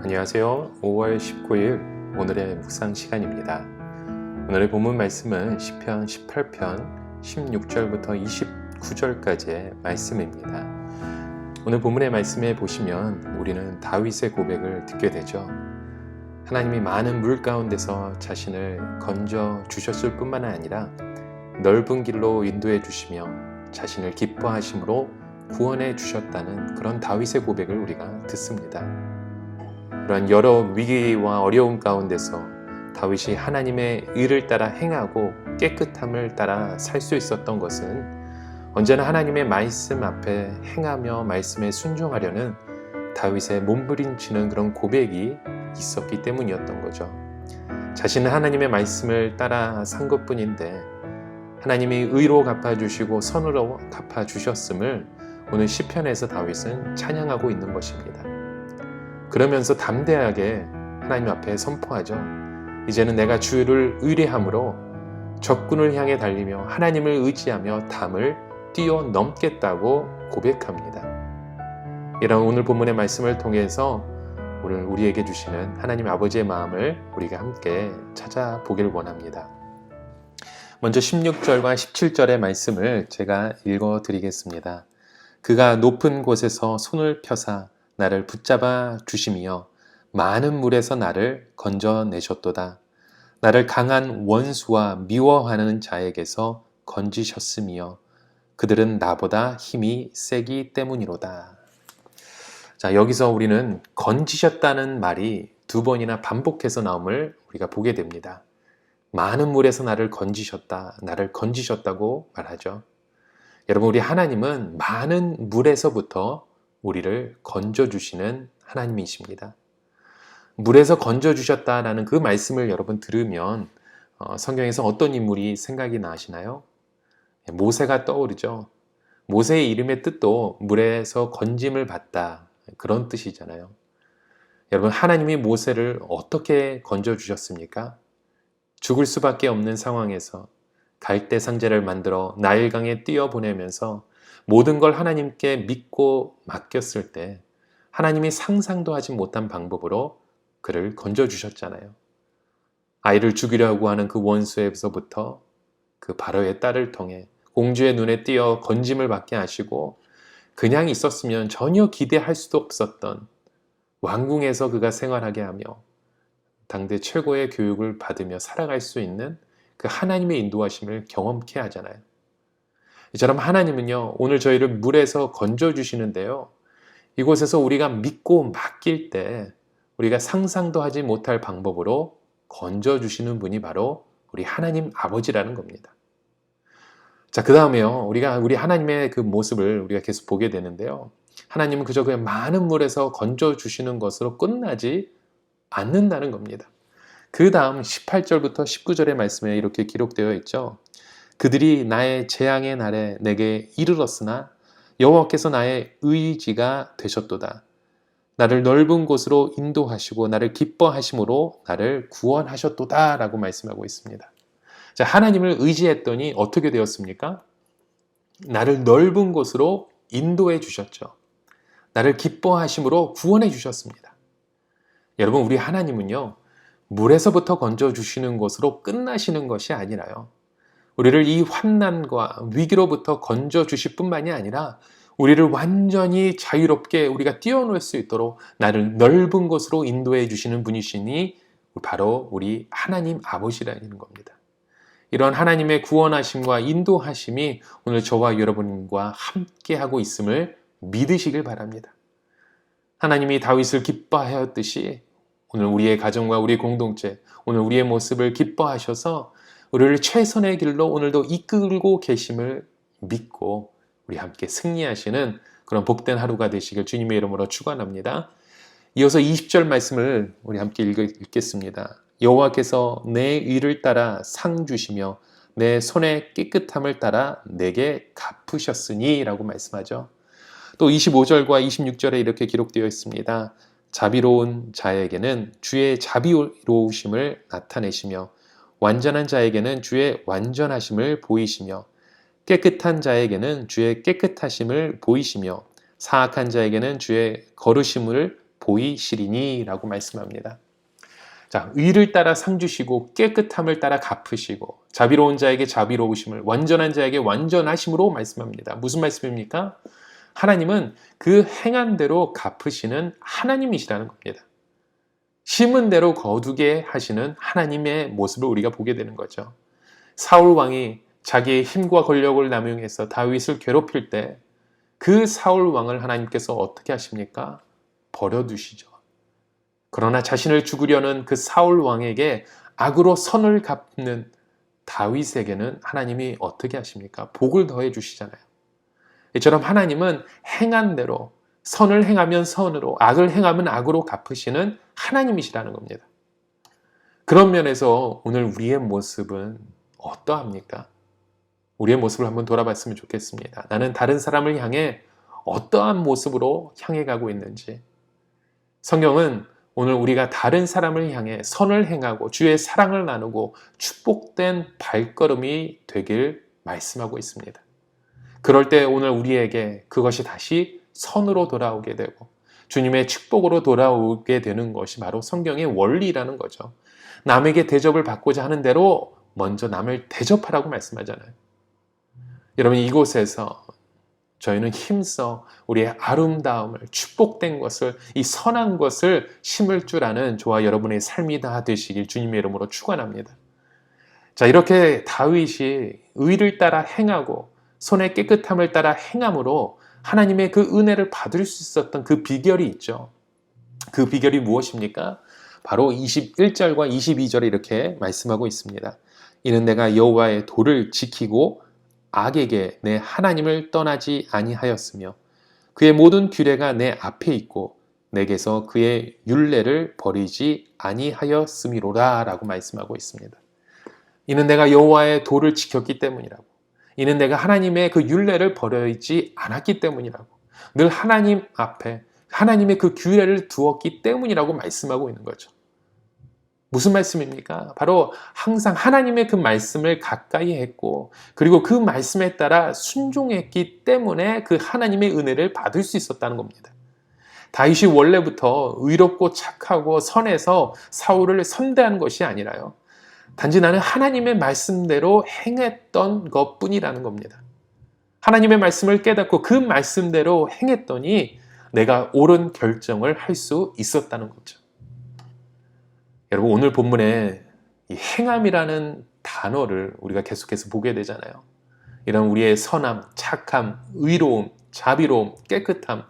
안녕하세요. 5월 19일 오늘의 묵상 시간입니다. 오늘의 본문 말씀은 시편 18편 16절부터 29절까지의 말씀입니다. 오늘 본문의 말씀에 보시면 우리는 다윗의 고백을 듣게 되죠. 하나님이 많은 물 가운데서 자신을 건져 주셨을 뿐만 아니라 넓은 길로 인도해 주시며 자신을 기뻐하심으로 구원해 주셨다는 그런 다윗의 고백을 우리가 듣습니다. 그런 여러 위기와 어려움 가운데서 다윗이 하나님의 의를 따라 행하고 깨끗함을 따라 살 수 있었던 것은 언제나 하나님의 말씀 앞에 행하며 말씀에 순종하려는 다윗의 몸부림치는 그런 고백이 있었기 때문이었던 거죠. 자신은 하나님의 말씀을 따라 산 것뿐인데 하나님이 의로 갚아주시고 선으로 갚아주셨음을 오늘 시편에서 다윗은 찬양하고 있는 것입니다. 그러면서 담대하게 하나님 앞에 선포하죠. 이제는 내가 주를 의뢰함으로 적군을 향해 달리며 하나님을 의지하며 담을 뛰어넘겠다고 고백합니다. 이런 오늘 본문의 말씀을 통해서 오늘 우리에게 주시는 하나님 아버지의 마음을 우리가 함께 찾아보길 원합니다. 먼저 16절과 17절의 말씀을 제가 읽어 드리겠습니다. 그가 높은 곳에서 손을 펴사 나를 붙잡아 주심이여 많은 물에서 나를 건져내셨도다. 나를 강한 원수와 미워하는 자에게서 건지셨으며 그들은 나보다 힘이 세기 때문이로다. 자, 여기서 우리는 건지셨다는 말이 두 번이나 반복해서 나옴을 우리가 보게 됩니다. 많은 물에서 나를 건지셨다, 나를 건지셨다고 말하죠. 여러분, 우리 하나님은 많은 물에서부터 우리를 건져주시는 하나님이십니다. 물에서 건져주셨다라는 그 말씀을 여러분 들으면 어, 성경에서 어떤 인물이 생각이 나시나요? 모세가 떠오르죠. 모세의 이름의 뜻도 물에서 건짐을 받다 그런 뜻이잖아요. 여러분 하나님이 모세를 어떻게 건져주셨습니까? 죽을 수밖에 없는 상황에서 갈대 상자를 만들어 나일강에 뛰어보내면서 모든 걸 하나님께 믿고 맡겼을 때 하나님이 상상도 하지 못한 방법으로 그를 건져주셨잖아요. 아이를 죽이려고 하는 그 원수에서부터 그 바로의 딸을 통해 공주의 눈에 띄어 건짐을 받게 하시고 그냥 있었으면 전혀 기대할 수도 없었던 왕궁에서 그가 생활하게 하며 당대 최고의 교육을 받으며 살아갈 수 있는 그 하나님의 인도하심을 경험케 하잖아요. 이처럼 하나님은요, 오늘 저희를 물에서 건져주시는데요. 이곳에서 우리가 믿고 맡길 때 우리가 상상도 하지 못할 방법으로 건져주시는 분이 바로 우리 하나님 아버지라는 겁니다. 자, 그 다음에요. 우리가 우리 하나님의 그 모습을 우리가 계속 보게 되는데요. 하나님은 그저 그냥 많은 물에서 건져주시는 것으로 끝나지 않는다는 겁니다. 그 다음 18절부터 19절의 말씀에 이렇게 기록되어 있죠. 그들이 나의 재앙의 날에 내게 이르렀으나 여호와께서 나의 의지가 되셨도다. 나를 넓은 곳으로 인도하시고 나를 기뻐하심으로 나를 구원하셨도다라고 말씀하고 있습니다. 자, 하나님을 의지했더니 어떻게 되었습니까? 나를 넓은 곳으로 인도해 주셨죠. 나를 기뻐하심으로 구원해 주셨습니다. 여러분, 우리 하나님은요, 물에서부터 건져 주시는 것으로 끝나시는 것이 아니라요. 우리를 이 환난과 위기로부터 건져 주실 뿐만이 아니라 우리를 완전히 자유롭게 우리가 뛰어놀 수 있도록 나를 넓은 곳으로 인도해 주시는 분이시니 바로 우리 하나님 아버지라는 겁니다. 이런 하나님의 구원하심과 인도하심이 오늘 저와 여러분과 함께 하고 있음을 믿으시길 바랍니다. 하나님이 다윗을 기뻐하였듯이 오늘 우리의 가정과 우리 공동체, 오늘 우리의 모습을 기뻐하셔서 우리를 최선의 길로 오늘도 이끌고 계심을 믿고 우리 함께 승리하시는 그런 복된 하루가 되시길 주님의 이름으로 축원합니다. 이어서 20절 말씀을 우리 함께 읽겠습니다. 여호와께서 내 의를 따라 상 주시며 내 손의 깨끗함을 따라 내게 갚으셨으니라고 말씀하죠. 또 25절과 26절에 이렇게 기록되어 있습니다. 자비로운 자에게는 주의 자비로우심을 나타내시며 완전한 자에게는 주의 완전하심을 보이시며 깨끗한 자에게는 주의 깨끗하심을 보이시며 사악한 자에게는 주의 거르심을 보이시리니 라고 말씀합니다. 자, 의를 따라 상 주시고 깨끗함을 따라 갚으시고 자비로운 자에게 자비로우심을 완전한 자에게 완전하심으로 말씀합니다. 무슨 말씀입니까? 하나님은 그 행한 대로 갚으시는 하나님이시라는 겁니다. 심은 대로 거두게 하시는 하나님의 모습을 우리가 보게 되는 거죠. 사울 왕이 자기의 힘과 권력을 남용해서 다윗을 괴롭힐 때 그 사울 왕을 하나님께서 어떻게 하십니까? 버려두시죠. 그러나 자신을 죽으려는 그 사울 왕에게 악으로 선을 갚는 다윗에게는 하나님이 어떻게 하십니까? 복을 더해 주시잖아요. 이처럼 하나님은 행한 대로 선을 행하면 선으로 악을 행하면 악으로 갚으시는 하나님이시라는 겁니다. 그런 면에서 오늘 우리의 모습은 어떠합니까? 우리의 모습을 한번 돌아봤으면 좋겠습니다. 나는 다른 사람을 향해 어떠한 모습으로 향해 가고 있는지. 성경은 오늘 우리가 다른 사람을 향해 선을 행하고 주의 사랑을 나누고 축복된 발걸음이 되길 말씀하고 있습니다. 그럴 때 오늘 우리에게 그것이 다시 선으로 돌아오게 되고 주님의 축복으로 돌아오게 되는 것이 바로 성경의 원리라는 거죠. 남에게 대접을 받고자 하는 대로 먼저 남을 대접하라고 말씀하잖아요. 여러분 이곳에서 저희는 힘써 우리의 아름다움을 축복된 것을 이 선한 것을 심을 줄 아는 저와 여러분의 삶이 다 되시길 주님의 이름으로 축원합니다. 자 이렇게 다윗이 의를 따라 행하고 손의 깨끗함을 따라 행함으로 하나님의 그 은혜를 받을 수 있었던 그 비결이 있죠. 그 비결이 무엇입니까? 바로 21절과 22절에 이렇게 말씀하고 있습니다. 이는 내가 여호와의 도를 지키고 악에게 내 하나님을 떠나지 아니하였으며 그의 모든 규례가 내 앞에 있고 내게서 그의 율례를 버리지 아니하였음이로라라고 말씀하고 있습니다. 이는 내가 여호와의 도를 지켰기 때문이라고. 이는 내가 하나님의 그 율례를 버리지 않았기 때문이라고. 늘 하나님 앞에 하나님의 그 규례를 두었기 때문이라고 말씀하고 있는 거죠. 무슨 말씀입니까? 바로 항상 하나님의 그 말씀을 가까이 했고, 그리고 그 말씀에 따라 순종했기 때문에 그 하나님의 은혜를 받을 수 있었다는 겁니다. 다윗이 원래부터 의롭고 착하고 선해서 사울을 선대한 것이 아니라요. 단지 나는 하나님의 말씀대로 행했던 것 뿐이라는 겁니다. 하나님의 말씀을 깨닫고 그 말씀대로 행했더니 내가 옳은 결정을 할 수 있었다는 거죠. 여러분 오늘 본문에 이 행함이라는 단어를 우리가 계속해서 보게 되잖아요. 이런 우리의 선함, 착함, 의로움, 자비로움, 깨끗함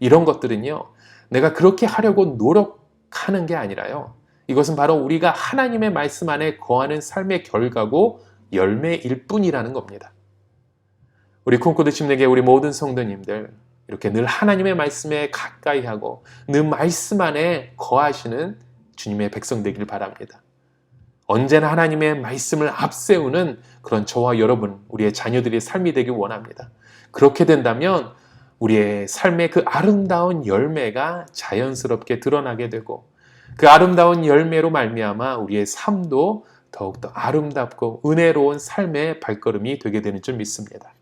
이런 것들은요. 내가 그렇게 하려고 노력하는 게 아니라요. 이것은 바로 우리가 하나님의 말씀 안에 거하는 삶의 결과고 열매일 뿐이라는 겁니다. 우리 콩코드 침례계 우리 모든 성도님들 이렇게 늘 하나님의 말씀에 가까이 하고 늘 말씀 안에 거하시는 주님의 백성 되길 바랍니다. 언제나 하나님의 말씀을 앞세우는 그런 저와 여러분, 우리의 자녀들의 삶이 되길 원합니다. 그렇게 된다면 우리의 삶의 그 아름다운 열매가 자연스럽게 드러나게 되고 그 아름다운 열매로 말미암아 우리의 삶도 더욱더 아름답고 은혜로운 삶의 발걸음이 되게 되는 줄 믿습니다.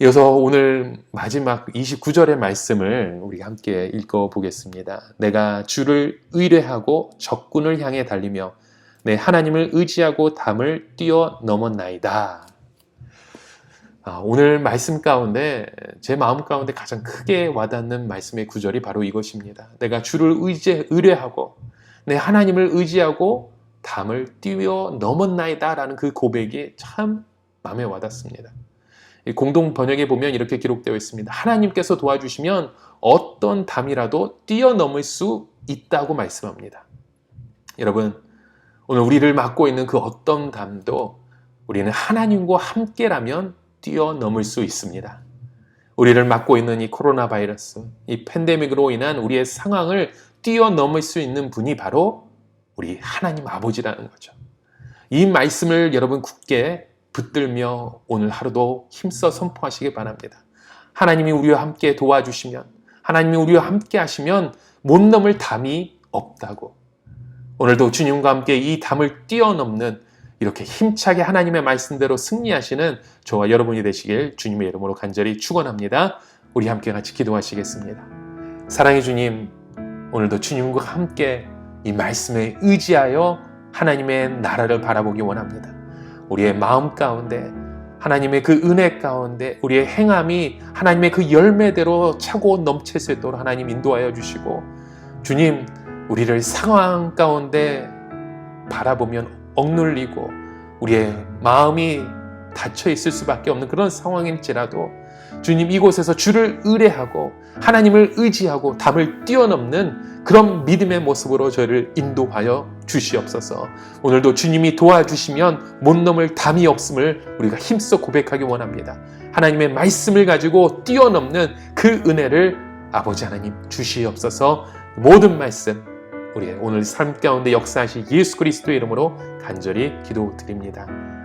이어서 오늘 마지막 29절의 말씀을 우리 함께 읽어 보겠습니다. 내가 주를 의뢰하고 적군을 향해 달리며 내 하나님을 의지하고 담을 뛰어넘었나이다. 아, 오늘 말씀 가운데 제 마음 가운데 가장 크게 와닿는 말씀의 구절이 바로 이것입니다. 내가 주를 의지, 의뢰하고 내 하나님을 의지하고 담을 뛰어 넘었나이다라는 그 고백이 참 마음에 와닿습니다. 공동 번역에 보면 이렇게 기록되어 있습니다. 하나님께서 도와주시면 어떤 담이라도 뛰어넘을 수 있다고 말씀합니다. 여러분, 오늘 우리를 맡고 있는 그 어떤 담도 우리는 하나님과 함께라면 뛰어넘을 수 있습니다. 우리를 맡고 있는 이 코로나 바이러스, 이 팬데믹으로 인한 우리의 상황을 뛰어넘을 수 있는 분이 바로 우리 하나님 아버지라는 거죠. 이 말씀을 여러분 굳게 붙들며 오늘 하루도 힘써 선포하시기 바랍니다. 하나님이 우리와 함께 도와주시면, 하나님이 우리와 함께 하시면 못 넘을 담이 없다고. 오늘도 주님과 함께 이 담을 뛰어넘는 이렇게 힘차게 하나님의 말씀대로 승리하시는 저와 여러분이 되시길 주님의 이름으로 간절히 축원합니다. 우리 함께 같이 기도하시겠습니다. 사랑의 주님, 오늘도 주님과 함께 이 말씀에 의지하여 하나님의 나라를 바라보기 원합니다. 우리의 마음 가운데 하나님의 그 은혜 가운데 우리의 행함이 하나님의 그 열매대로 차고 넘칠 수 있도록 하나님 인도하여 주시고 주님 우리를 상황 가운데 바라보면 억눌리고 우리의 마음이 닫혀 있을 수밖에 없는 그런 상황일지라도 주님 이곳에서 주를 의뢰하고 하나님을 의지하고 담을 뛰어넘는 그런 믿음의 모습으로 저를 인도하여 주시옵소서. 오늘도 주님이 도와주시면 못 넘을 담이 없음을 우리가 힘써 고백하기 원합니다. 하나님의 말씀을 가지고 뛰어넘는 그 은혜를 아버지 하나님 주시옵소서. 모든 말씀 우리의 오늘 삶 가운데 역사하신 예수 그리스도의 이름으로 간절히 기도드립니다.